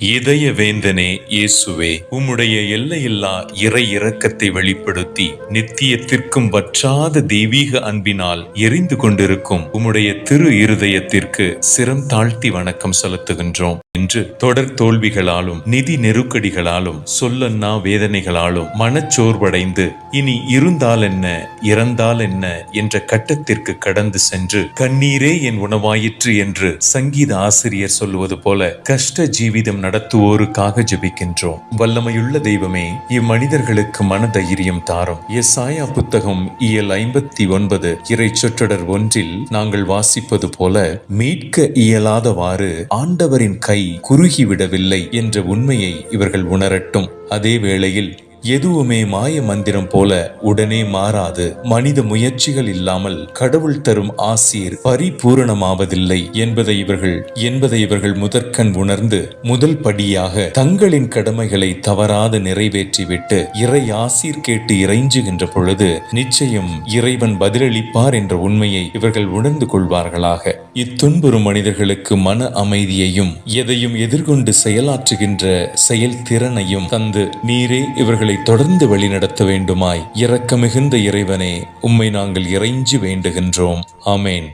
இதய வேந்தனே இயேசுவே உம்முடைய எல்லையில்லா இறை இரக்கத்தை வெளிப்படுத்தி நித்தியத்திற்கும் வற்றாத தெய்வீக அன்பினால் எரிந்து கொண்டிருக்கும் உம்முடைய திரு இருதயத்திற்கு சிரம் தாழ்த்தி வணக்கம் செலுத்துகின்றோம். என்று தொடர் தோல்விகளாலும் நிதி நெருக்கடிகளாலும் சொல்லன்னா வேதனைகளாலும் மனச்சோர்வடைந்து இனி இருந்தால் என்ன இறந்தால் என்ன என்ற கட்டத்திற்கு கடந்து சென்று கண்ணீரே என் உணவாயிற்று என்று சங்கீத ஆசிரியர் சொல்லுவது போல கஷ்ட ஜீவிதம் நடத்துவோருக்காக ஜெபிக்கின்றோம். வல்லமையுள்ள தெய்வமே இம்மனிதர்களுக்கு மனதைரியம் தாரும். எஸ்ஆயா புத்தகம் இயல் ஐம்பத்தி ஒன்பது இறை சொற்றொடர் ஒன்றில் நாங்கள் வாசிப்பது போல மீட்க இயலாதவாறு ஆண்டவரின் கை குறுகிவிடவில்லை என்ற உண்மையை இவர்கள் உணரட்டும். அதே வேளையில் எதுவுமே மாய மந்திரம் போல உடனே மாறாது. மனித முயற்சிகள் இல்லாமல் கடவுள் தரும் ஆசீர் பரிபூரணமாவதில்லை என்பதை இவர்கள் என்பதை இவர்கள் முதற்கண் உணர்ந்து முதல் படியாக தங்களின் கடமைகளை தவறாது நிறைவேற்றிவிட்டு இறை ஆசீர் கேட்டு இறைஞ்சுகின்ற பொழுது நிச்சயம் இறைவன் பதிலளிப்பார் என்ற உண்மையை இவர்கள் உணர்ந்து கொள்வார்களாக. இத்துன்புறும் மனிதர்களுக்கு மன அமைதியையும் எதையும் எதிர்கொண்டு செயலாற்றுகின்ற செயல் திறனையும் தந்து நீரே இவர்கள் தொடர்ந்து வழிநடத்த வேண்டுமாய் இரக்கமிகுந்த இறைவனே உம்மை நாங்கள் இறைஞ்சி வேண்டுகின்றோம். ஆமேன்.